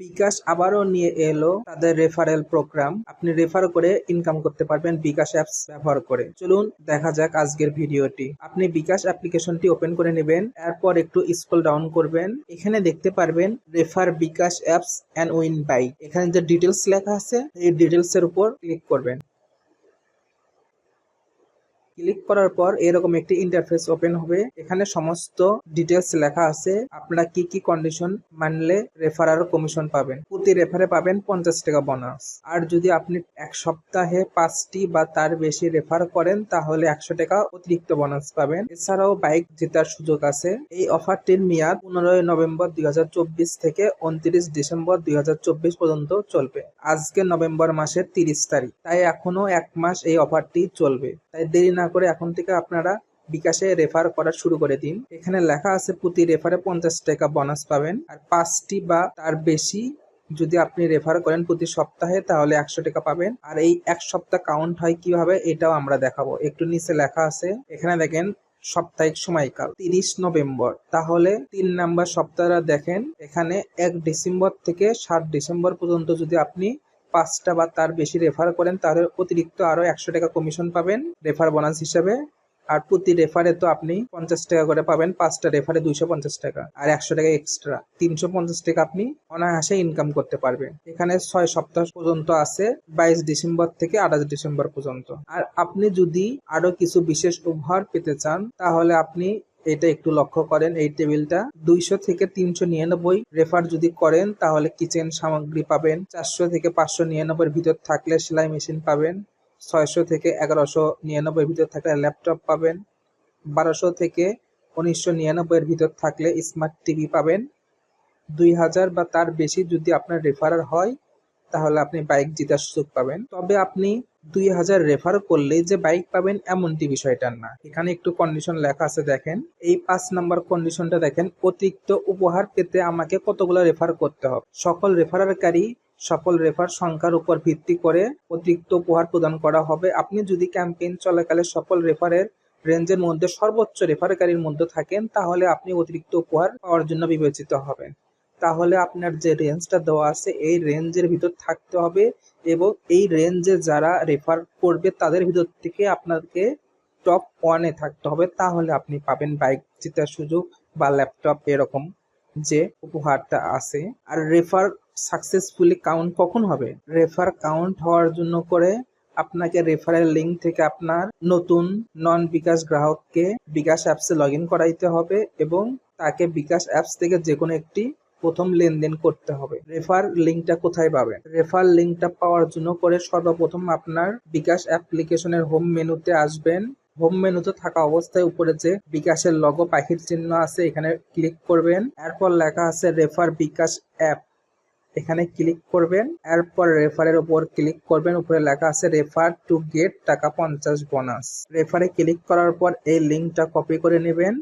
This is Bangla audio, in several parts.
বিকাশ আবারও নিয়ে এলো তাদের রেফারেল প্রোগ্রাম আপনি রেফার করে ইনকাম করতে পারবেন বিকাশ অ্যাপস ব্যবহার করে। চলুন দেখা যাক আজকের ভিডিওটি। আপনি বিকাশ অ্যাপ্লিকেশনটি ওপেন করে নেবেন, এরপর একটু স্ক্রল ডাউন করবেন। এখানে দেখতে পারবেন refer bKash apps and win by এখানে যে ডিটেলস লেখা আছে, এই ডিটেলস এর উপর ক্লিক করবেন। ক্লিক করার পর এরকম একটি ইন্টারফেস ওপেন হবে। এখানে সমস্ত ডিটেলস লেখা আছে। আপনারা কি কি কন্ডিশন মানলে রেফারার কমিশন পাবেন? প্রতি রেফারে পাবেন পঞ্চাশ টাকা বোনাস আর যদি আপনি এক সপ্তাহে পাঁচটি বা তার বেশি রেফার করেন, তাহলে একশো টাকা অতিরিক্ত বোনাস পাবেন। এছাড়াও বাইক জেতার সুযোগ আছে। এই অফারটির মেয়াদ পনেরোই নভেম্বর দুই হাজার চব্বিশ থেকে উনত্রিশ ডিসেম্বর দুই হাজার চব্বিশ পর্যন্ত চলবে। আজকে নভেম্বর মাসের তিরিশ তারিখ। তাই এখনও এক মাস এই অফারটি চলবে। তাই দেরি না করে এখন থেকে আপনারা বিকাশে রেফার করা শুরু করে দিন। এখানে লেখা আছে, প্রতি রেফারে পঞ্চাশ টাকা বোনাস পাবেন। আর পাঁচটি বা তার বেশি যদি আপনি রেফার করেন প্রতি সপ্তাহে, তাহলে একশো টাকা পাবেন। আর এই এক সপ্তাহ কাউন্ট হয় কীভাবে, এটাও আমরা দেখাবো। একটু নিচে লেখা আছে, এখানে দেখেন সাপ্তাহিক সময়কাল, তিরিশ নভেম্বর। তাহলে তিন নাম্বার সপ্তাহটা দেখেন, এখানে এক ডিসেম্বর থেকে সাত ডিসেম্বর পর্যন্ত যদি আপনি পাঁচটা বা তার বেশি রেফার করেন, তাহলে অতিরিক্ত আরও একশো টাকা কমিশন পাবেন রেফার বোনাস হিসাবে। আর প্রতি রেফারে তো আপনি পঞ্চাশ টাকা করে পাবেন, পাঁচটা রেফারে দুইশো পঞ্চাশ টাকা। আর একশো টাকা এক্সট্রা তিনশো পঞ্চাশ টাকা আপনি অনায়াসে ইনকাম করতে পারবেন। এখানে ছয় সপ্তাহ পর্যন্ত আছে, বাইশ ডিসেম্বর থেকে আঠাশ ডিসেম্বর পর্যন্ত। আর আপনি যদি আরও কিছু বিশেষ উপহার পেতে চান, তাহলে আপনি এটা একটু লক্ষ্য করেন, এই টেবিলটা দুইশো থেকে তিনশো নিরানব্বই রেফার যদি করেন, তাহলে কিচেন সামগ্রী পাবেন। চারশো থেকে পাঁচশো নিরানব্বই ভিতর থাকলে সেলাই মেশিন পাবেন। ছয়শো থেকে এগারোশো নিরানব্বই ভিতর থাকলে ল্যাপটপ পাবেন। বারোশো থেকে উনিশশো নিরানব্বইয়ের ভিতর থাকলে স্মার্ট টিভি পাবেন। দুই হাজার বা তার বেশি যদি আপনার রেফারার হয়, তাহলে আপনি বাইক জেতার সুযোগ পাবেন। তবে আপনি দুই হাজার রেফার করলে যে বাইক পাবেন এমনটি বিষয়টা না। এখানে একটু কন্ডিশন লেখা আছে, দেখেন। এই পাঁচ নাম্বার কন্ডিশনটা দেখেন, অতিরিক্ত উপহার পেতে আমাকে কতগুলো রেফার করতে হবে। সকল রেফারারকারী সকল রেফার সংখ্যার উপর ভিত্তি করে অতিরিক্ত উপহার প্রদান করা হবে। আপনি যদি ক্যাম্পেইন চলাকালে সকল রেফারের রেঞ্জের মধ্যে সর্বোচ্চ রেফারকারীর মধ্যে থাকেন, তাহলে আপনি অতিরিক্ত উপহার পাওয়ার জন্য বিবেচিত হবেন। তাহলে আপনার যে রেঞ্জটা দেওয়া আছে, এই রেঞ্জের ভিতর থাকতে হবে এবং এই রেঞ্জে যারা রেফার করবে, তাদের ভিতর থেকে আপনাকে টপ ওয়ানে থাকতে হবে। তাহলে আপনি পাবেন বাইক জেতার সুযোগ বা ল্যাপটপ এরকম যে উপহারটা আছে। আর রেফার সাকসেসফুলি কাউন্ট কখন হবে? রেফার কাউন্ট হওয়ার জন্য করে আপনাকে রেফারেল লিঙ্ক থেকে আপনার নতুন নন বিকাশ গ্রাহককে বিকাশ অ্যাপসে লগ ইন করাইতে হবে এবং তাকে বিকাশ অ্যাপস থেকে যে কোনো একটি প্রথম লেনদেন করতে হবে। রেফার লিঙ্কটা কোথায় পাবেন? রেফার লিঙ্কটা পাওয়ার জন্য করে সর্বপ্রথম আপনার বিকাশ অ্যাপ্লিকেশনের হোম মেনুতে আসবেন। হোম মেনুতে থাকা অবস্থায় উপরে যে বিকাশের লগো পাখির চিহ্ন আছে, এখানে ক্লিক করবেন। এরপর লেখা আছে রেফার বিকাশ অ্যাপ। এখানে ক্লিক করবেন। এরপর রেফারের উপর ক্লিক করবেন। উপরে লেখা আছে রেফার টু গেট টাকা পঞ্চাশ বোনাস রেফারে ক্লিক করার পর এই লিঙ্কটা কপি করে নেবেন।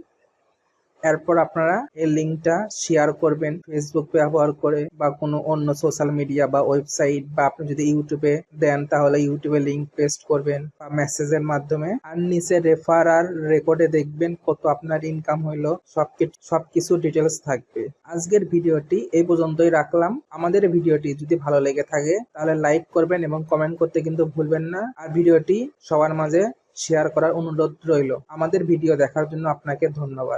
এরপর আপনারা এই লিঙ্কটা শেয়ার করবেন ফেসবুক ব্যবহার করে বা কোনো অন্য সোশ্যাল মিডিয়া বা ওয়েবসাইট বা আপনি যদি ইউটিউবে দেন, তাহলে ইউটিউবে লিঙ্ক পেস্ট করবেন বা মেসেজের মাধ্যমে। আর নিচে রেফার আর রেকর্ডে দেখবেন কত আপনার ইনকাম হইল সব সবকিছু ডিটেলস থাকবে। আজকের ভিডিওটি এই পর্যন্তই রাখলাম। আমাদের ভিডিওটি যদি ভালো লেগে থাকে, তাহলে লাইক করবেন এবং কমেন্ট করতে কিন্তু ভুলবেন না। আর ভিডিওটি সবার মাঝে শেয়ার করার অনুরোধ রইল। আমাদের ভিডিও দেখার জন্য আপনাকে ধন্যবাদ।